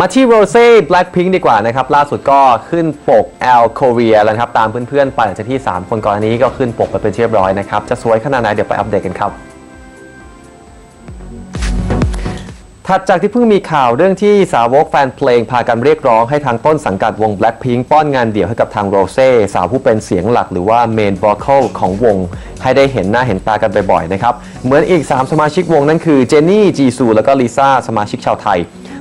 มาที่โรเซ่ Blackpink ดีกว่านะครับ ล่าสุดก็ขึ้นปก L Korea แล้วครับ ตามเพื่อนๆ ไปหลังจากที่ 3 คนก่อนอันนี้ก็ขึ้นปกไปเป็นเรียบร้อยนะครับ จะสวยขนาดไหนเดี๋ยวไปอัปเดตกันครับถัดจากที่เพิ่งมีข่าวเรื่องที่สาวกแฟนเพลงพากันเรียกร้องให้ทางต้นสังกัดวง Blackpink ป้อนงานเดี่ยวให้กับทางโรเซ่สาวผู้เป็นเสียงหลักหรือว่าเมน v o c a l ของวง ให้ได้เห็นหน้าเห็นตากันบ่อยๆนะครับ เหมือนอีก 3 สมาชิกวงนั่นคือเจนนี่จีซูแล้วก็ลิซ่าสมาชิกชาวไทย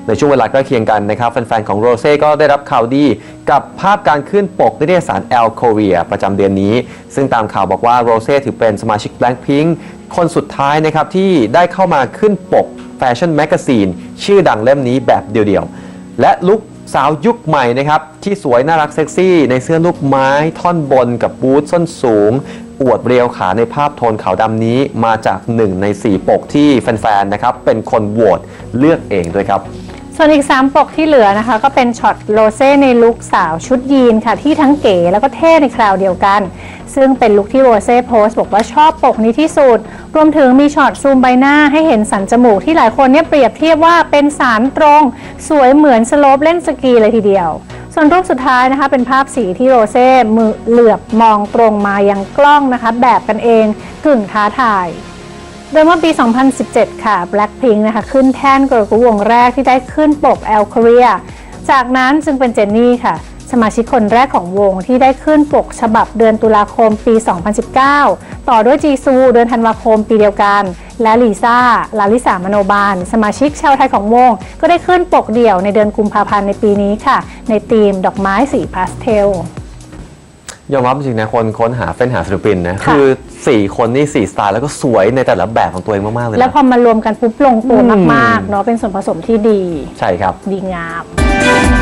ในช่วงเวลาใกล้เคียงกันนะครับแฟนๆของโรเซ่ก็ได้รับข่าวดีกับภาพการขึ้นปกนิตยสาร L Korea ประจำเดือนนี้ ซึ่งตามข่าวบอกว่าโรเซ่ถือเป็นสมาชิก Blackpink คนสุดท้ายนะครับที่ได้เข้ามาขึ้นปกแฟชั่นแมกกาซีนชื่อดังเล่มนี้แบบเดียวๆ และลุคสาวยุคใหม่นะครับ ที่สวยน่ารักเซ็กซี่ในเสื้อลูกไม้ท่อนบนกับบูทส้นสูง อวดเรียวขาในภาพโทนขาวดำนี้มาจากหนึ่งใน 4 ปกที่แฟนๆนะครับเป็นคนโหวตเลือกเองด้วยครับ ส่วนอีก 3 ปกที่เหลือนะคะ ก็เป็นช็อตโรเซ่ในลุคสาวชุดยีนค่ะ ที่ทั้งเก๋แล้วก็เท่ในคราวเดียวกัน ซึ่งเป็นลุคที่โรเซ่โพสต์บอกว่าชอบปกนี้ที่สุด รวมถึงมีช็อตซูมใบหน้าให้เห็นสันจมูกที่หลายคนเนี่ยเปรียบเทียบว่าเป็นสารตรง สวยเหมือนสโลปเล่นสกีเลยทีเดียว ส่วนรูปสุดท้ายนะคะเป็นภาพสีที่โรเซ่มือเหลือบมองตรงมายังกล้องนะคะ แบบกันเองกึ่งท้าทาย โดยเมื่อปี 2017 ค่ะ Blackpink นะคะขึ้นแท่นเกิร์ลกรุ๊ปวงแรกที่ได้ขึ้นปก L Korea จากนั้นจึงเป็นเจนนี่ค่ะ สมาชิกคนแรกของวงที่ได้ขึ้นปกฉบับเดือนตุลาคมปี 2019 ต่อด้วยจีซูเดือนธันวาคมปีเดียวกัน และลิซ่าลาลิสามโนบาล สมาชิกชาวไทยของวง ก็ได้ขึ้นปกเดี่ยวในเดือนกุมภาพันธ์ในปีนี้ค่ะ ในธีมดอกไม้สีพาสเทลยอมรับจริงๆนะคนค้นหาเฟ้นหาศิลปินนะค่ะคือ 4 คนนี่4สไตล์แล้วก็สวยในแต่ละแบบของตัวเองมาก ๆ เลยแล้วนะพอมารวมกันปุ๊บลงตัวอืมมากๆเนาะเป็นส่วนผสมที่ดี ใช่ครับ ดีงาม「